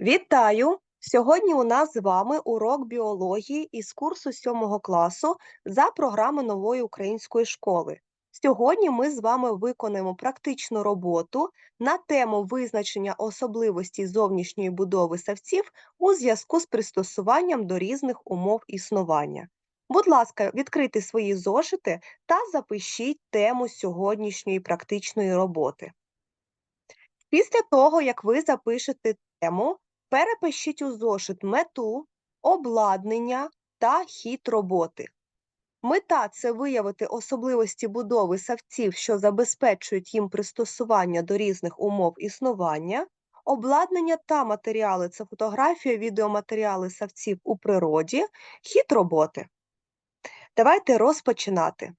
Вітаю! Сьогодні у нас з вами урок біології із курсу 7 класу за програми нової української школи. Сьогодні ми з вами виконаємо практичну роботу на тему визначення особливостей зовнішньої будови савців у зв'язку з пристосуванням до різних умов існування. Будь ласка, відкрийте свої зошити та запишіть тему сьогоднішньої практичної роботи. Після того, як ви запишете тему, перепишіть у зошит мету, обладнання та хід роботи. Мета це виявити особливості будови савців, що забезпечують їм пристосування до різних умов існування. Обладнання та матеріали це фотографія, відеоматеріали савців у природі, хід роботи. Давайте розпочинати.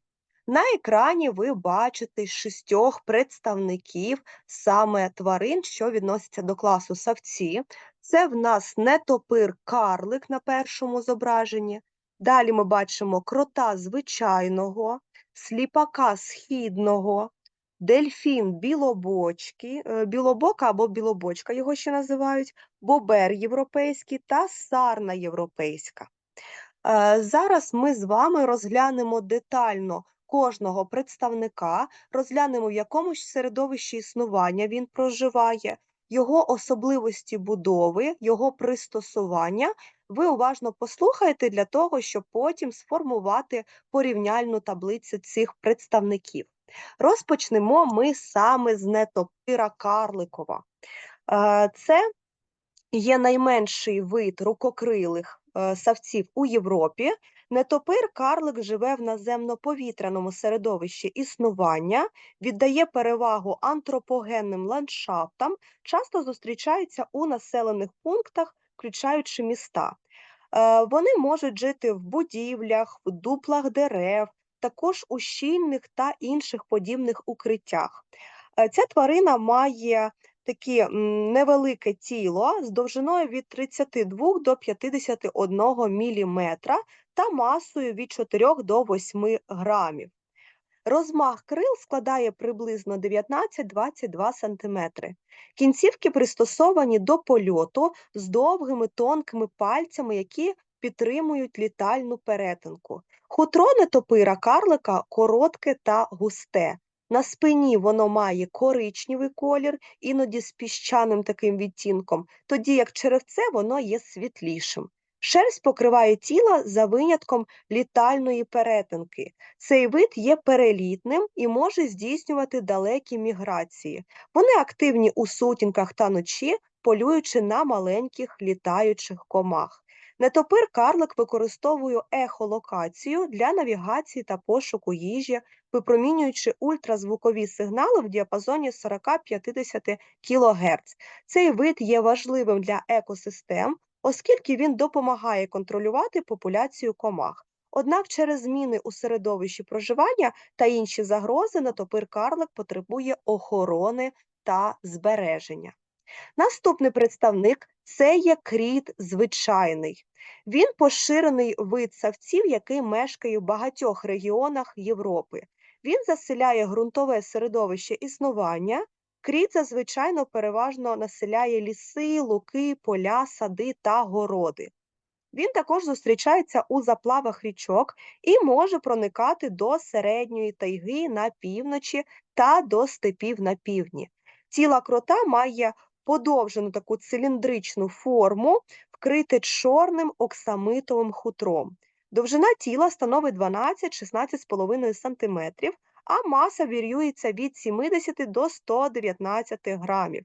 На екрані ви бачите шістьох представників саме тварин, що відносяться до класу савці. Це в нас нетопир карлик на першому зображенні. Далі ми бачимо крота звичайного, сліпака східного, дельфін білобочки, е, білобока або білобочка його ще називають, бобер європейський та сарна європейська. Е, Зараз ми з вами розглянемо детально кожного представника, розглянемо, в якому ж середовищі існування він проживає, його особливості будови, його пристосування. Ви уважно послухайте для того, щоб потім сформувати порівняльну таблицю цих представників. Розпочнемо ми саме з нетопира карликова. Е, Це є найменший вид рукокрилих е, савців у Європі. Нетопир карлик живе в наземно-повітряному середовищі існування, віддає перевагу антропогенним ландшафтам, часто зустрічаються у населених пунктах, включаючи міста. Е, Вони можуть жити в будівлях, в дуплах дерев, також у щільних та інших подібних укриттях. Е, Ця тварина має таке невелике тіло з довжиною від 32 до 51 мм та масою від 4 до 8 грамів. Розмах крил складає приблизно 19-22 см. Кінцівки пристосовані до польоту з довгими тонкими пальцями, які підтримують літальну перетинку. Хутро нетопира карлика коротке та густе. На спині воно має коричневий колір, іноді з піщаним таким відтінком, тоді як черевце воно є світлішим. Шерсть покриває тіло за винятком літальної перетинки. Цей вид є перелітним і може здійснювати далекі міграції. Вони активні у сутінках та ночі, полюючи на маленьких літаючих комах. Нетопир карлик використовує ехолокацію для навігації та пошуку їжі, випромінюючи ультразвукові сигнали в діапазоні 40-50 кГц. Цей вид є важливим для екосистем, оскільки він допомагає контролювати популяцію комах. Однак через зміни у середовищі проживання та інші загрози нетопир карлик потребує охорони та збереження. Наступний представник це є кріт звичайний. Він поширений вид савців, який мешкає в багатьох регіонах Європи. Він заселяє ґрунтове середовище існування. Кріт зазвичайно переважно населяє ліси, луки, поля, сади та городи. Він також зустрічається у заплавах річок і може проникати до середньої тайги на півночі та до степів на півдні. Тіло крота має подовжену таку циліндричну форму, вкрите чорним оксамитовим хутром. Довжина тіла становить 12-16,5 см, а маса варіюється від 70 до 119 грамів.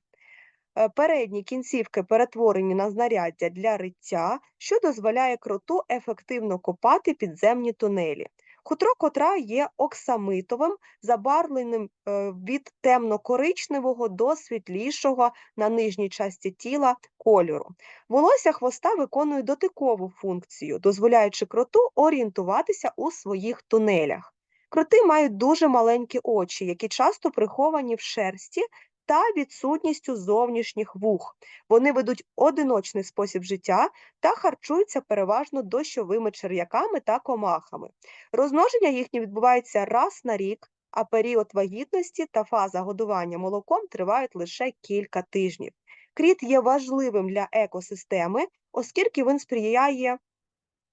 Е, Передні кінцівки перетворені на знаряддя для риття, що дозволяє кроту ефективно копати підземні тунелі. Хутро котра є оксамитовим, забарвленим е, від темно-коричневого до світлішого на нижній часті тіла кольору. Волосся хвоста виконує дотикову функцію, дозволяючи кроту орієнтуватися у своїх тунелях. Кроти мають дуже маленькі очі, які часто приховані в шерсті та відсутністю зовнішніх вух. Вони ведуть одиночний спосіб життя та харчуються переважно дощовими черв'яками та комахами. Розмноження їхнє відбувається раз на рік, а період вагітності та фаза годування молоком тривають лише кілька тижнів. Кріт є важливим для екосистеми, оскільки він сприяє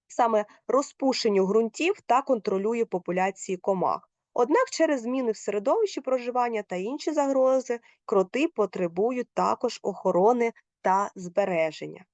саме розпушенню ґрунтів та контролює популяції комах. Однак через зміни в середовищі проживання та інші загрози кроти потребують також охорони та збереження.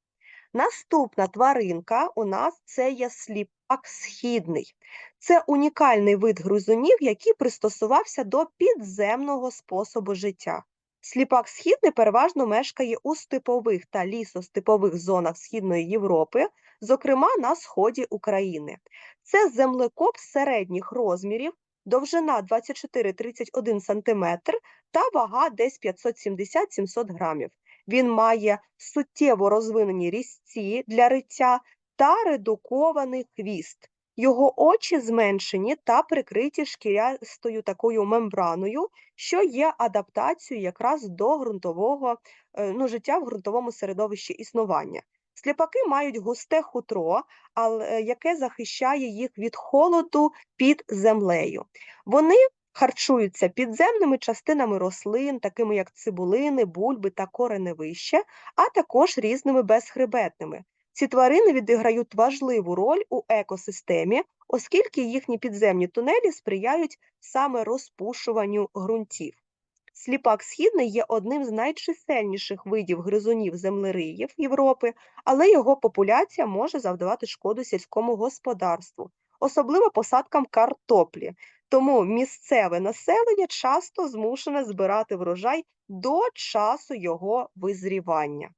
Наступна тваринка у нас це є сліпак східний. Це унікальний вид гризунів, який пристосувався до підземного способу життя. Сліпак східний переважно мешкає у степових та лісостепових зонах Східної Європи, зокрема на сході України. Це землекоп середніх розмірів, довжина 24-31 см та вага десь 570-700 грамів. Він має суттєво розвинені різці для риття та редукований хвіст. Його очі зменшені та прикриті шкірястою такою мембраною, що є адаптацією якраз до ґрунтового е, ну, життя в ґрунтовому середовищі існування. Сліпаки мають густе хутро, але яке захищає їх від холоду під землею. Вони харчуються підземними частинами рослин, такими як цибулини, бульби та кореневище, а також різними безхребетними. Ці тварини відіграють важливу роль у екосистемі, оскільки їхні підземні тунелі сприяють саме розпушуванню ґрунтів. Сліпак східний є одним з найчисельніших видів гризунів землериїв Європи, але його популяція може завдавати шкоду сільському господарству, особливо посадкам картоплі. Тому місцеве населення часто змушене збирати врожай до часу його визрівання.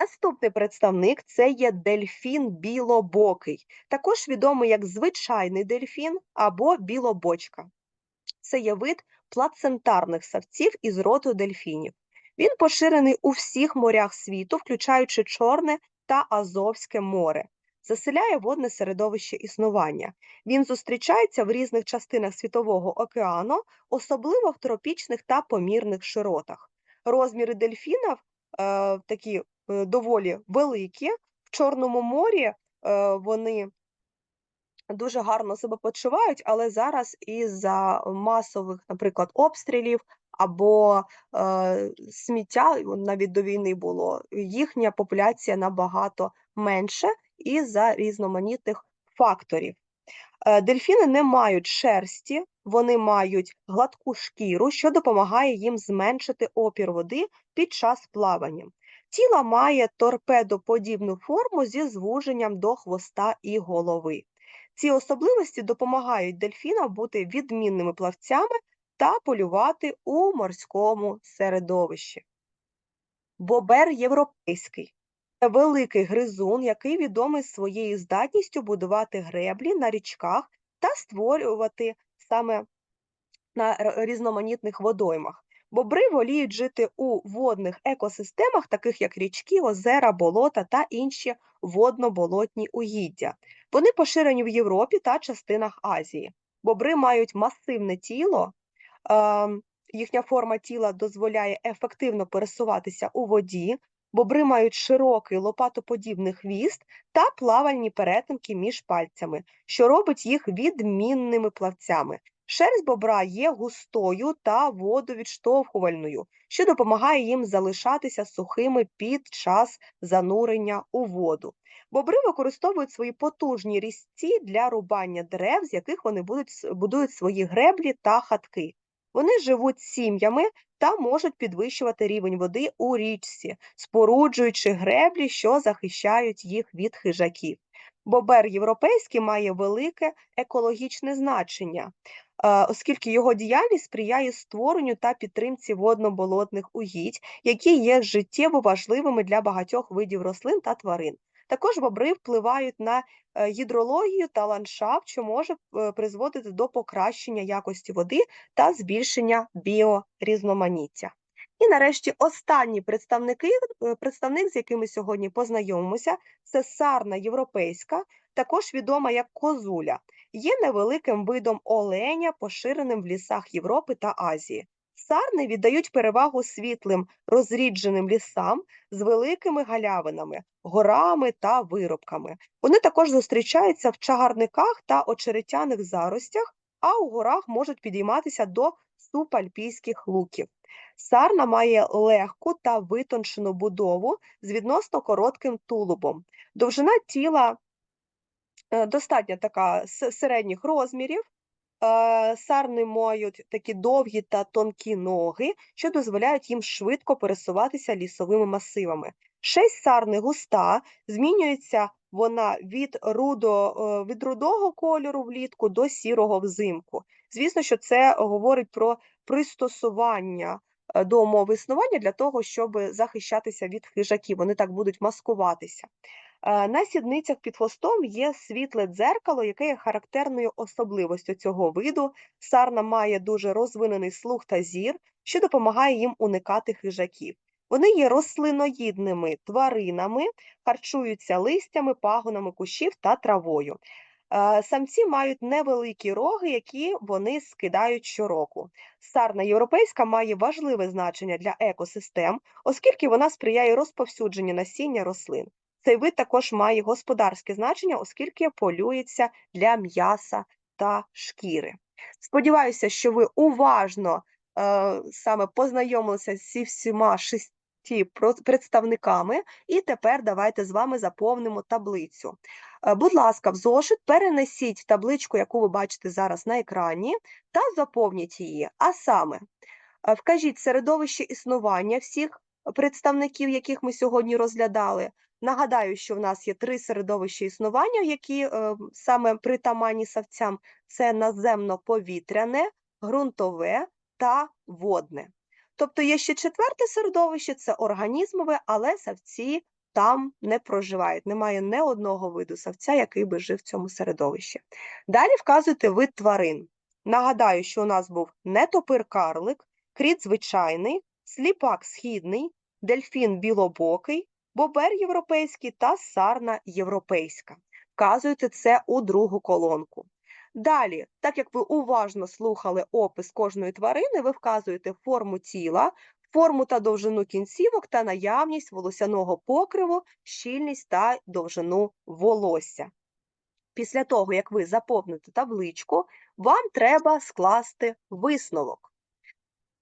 Наступний представник це є дельфін білобокий, також відомий як звичайний дельфін або білобочка. Це є вид плацентарних савців із роду дельфінів. Він поширений у всіх морях світу, включаючи Чорне та Азовське море, заселяє водне середовище існування. Він зустрічається в різних частинах Світового океану, особливо в тропічних та помірних широтах. Розміри дельфінів е, такі е, доволі великі. В Чорному морі е, вони дуже гарно себе почувають, але зараз із-за масових, наприклад, обстрілів або е, сміття навіть до війни було, їхня популяція набагато менше із-за різноманітних факторів. Е, Дельфіни не мають шерсті, вони мають гладку шкіру, що допомагає їм зменшити опір води під час плавання. Тіло має торпедоподібну форму зі звуженням до хвоста і голови. Ці особливості допомагають дельфінам бути відмінними плавцями та полювати у морському середовищі. Бобер європейський це великий гризун, який відомий своєю здатністю будувати греблі на річках та створювати саме на різноманітних водоймах. Бобри воліють жити у водних екосистемах, таких як річки, озера, болота та інші водно-болотні угіддя. Вони поширені в Європі та частинах Азії. Бобри мають масивне тіло, е, їхня форма тіла дозволяє ефективно пересуватися у воді. Бобри мають широкий лопатоподібний хвіст та плавальні перетинки між пальцями, що робить їх відмінними плавцями. Шерсть бобра є густою та водовідштовхувальною, що допомагає їм залишатися сухими під час занурення у воду. Бобри використовують свої потужні різці для рубання дерев, з яких вони будуть, будують свої греблі та хатки. Вони живуть сім'ями та можуть підвищувати рівень води у річці, споруджуючи греблі, що захищають їх від хижаків. Бобер європейський має велике екологічне значення, оскільки його діяльність сприяє створенню та підтримці водно-болотних угідь, які є життєво важливими для багатьох видів рослин та тварин. Також бобри впливають на е, гідрологію та ландшафт, що може е, призводити до покращення якості води та збільшення біорізноманіття. І нарешті останні представники, е, представник, з якими сьогодні познайомимося, це сарна європейська, також відома як козуля, є невеликим видом оленя, поширеним в лісах Європи та Азії. Сарни віддають перевагу світлим розрідженим лісам з великими галявинами, горами та виробками. Вони також зустрічаються в чагарниках та очеретяних заростях, а у горах можуть підійматися до субальпійських луків. Сарна має легку та витончену будову з відносно коротким тулубом. Довжина тіла достатньо така середніх розмірів. Е, Сарни мають такі довгі та тонкі ноги, що дозволяють їм швидко пересуватися лісовими масивами. Шесть сарни густа, змінюється вона від, рудо, е, від рудого кольору влітку до сірого взимку. Звісно, що це говорить про пристосування е, до умов існування для того, щоб захищатися від хижаків. Вони так будуть маскуватися. Е, На сідницях під хвостом є світле дзеркало, яке є характерною особливостю цього виду. Сарна має дуже розвинений слух та зір, що допомагає їм уникати хижаків. Вони є рослиноїдними тваринами, харчуються листями, пагонами кущів та травою. Е, Самці мають невеликі роги, які вони скидають щороку. Сарна європейська має важливе значення для екосистем, оскільки вона сприяє розповсюдженню насіння рослин. Цей вид також має господарське значення, оскільки полюється для м'яса та шкіри. Сподіваюся, що ви уважно е, саме познайомилися зі всіма шести представниками, і тепер давайте з вами заповнимо таблицю. Е, Будь ласка, в зошит перенесіть табличку, яку ви бачите зараз на екрані, та заповніть її. А саме, е, вкажіть середовище існування всіх представників, яких ми сьогодні розглядали. Нагадаю, що в нас є три середовища існування, які е, саме притаманні савцям: це наземно-повітряне, ґрунтове та водне. Тобто є ще четверте середовище це організмове, але савці там не проживають. Немає не одного виду савця, який би жив в цьому середовищі. Далі вказуйте вид тварин. Нагадаю, що у нас був нетопир-карлик, кріт звичайний, сліпак східний, дельфін білобокий, бобер європейський та сарна європейська. Вказуйте це у другу колонку. Далі, так як ви уважно слухали опис кожної тварини, ви вказуєте форму тіла, форму та довжину кінцівок та наявність волосяного покриву, щільність та довжину волосся. Після того, як ви заповните табличку, вам треба скласти висновок.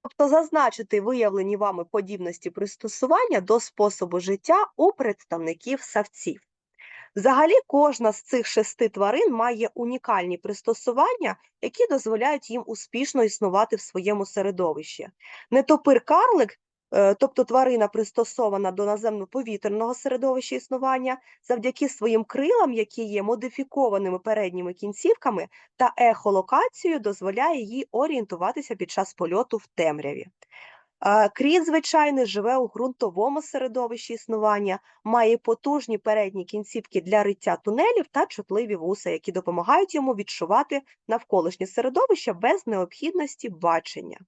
Тобто зазначити виявлені вами подібності пристосування до способу життя у представників савців. Взагалі, кожна з цих шести тварин має унікальні пристосування, які дозволяють їм успішно існувати в своєму середовищі. Нетопир-карлик, е, тобто тварина пристосована до наземно-повітряного середовища існування, завдяки своїм крилам, які є модифікованими передніми кінцівками, та ехолокацією дозволяє їй орієнтуватися під час польоту в темряві. Е, Кріт, звичайно, живе у ґрунтовому середовищі існування, має потужні передні кінцівки для риття тунелів та чутливі вуса, які допомагають йому відчувати навколишнє середовище без необхідності бачення.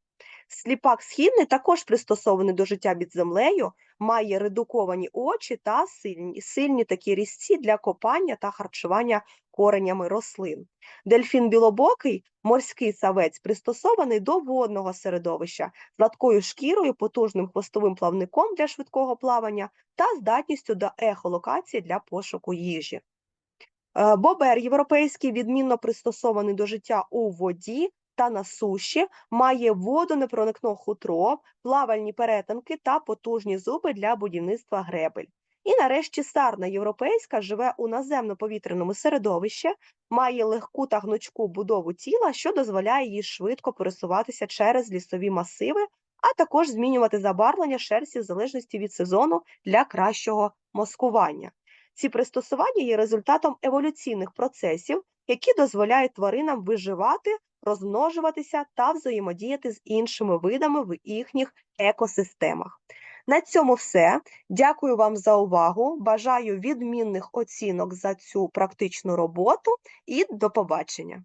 Сліпак східний також пристосований до життя під землею, має редуковані очі та сильні, сильні такі різці для копання та харчування коренями рослин. Дельфін білобокий, морський савець, пристосований до водного середовища гладкою шкірою, потужним хвостовим плавником для швидкого плавання та здатністю до ехолокації для пошуку їжі. Е, Бобер європейський відмінно пристосований до життя у воді та на суші, має водонепроникне хутро, плавальні перетинки та потужні зуби для будівництва гребель. І нарешті сарна європейська живе у наземно-повітряному середовищі, має легку та гнучку будову тіла, що дозволяє їй швидко пересуватися через лісові масиви, а також змінювати забарвлення шерсті в залежності від сезону для кращого маскування. Ці пристосування є результатом еволюційних процесів, які дозволяють тваринам виживати, розмножуватися та взаємодіяти з іншими видами в їхніх екосистемах. На цьому все. Дякую вам за увагу. Бажаю відмінних оцінок за цю практичну роботу і до побачення.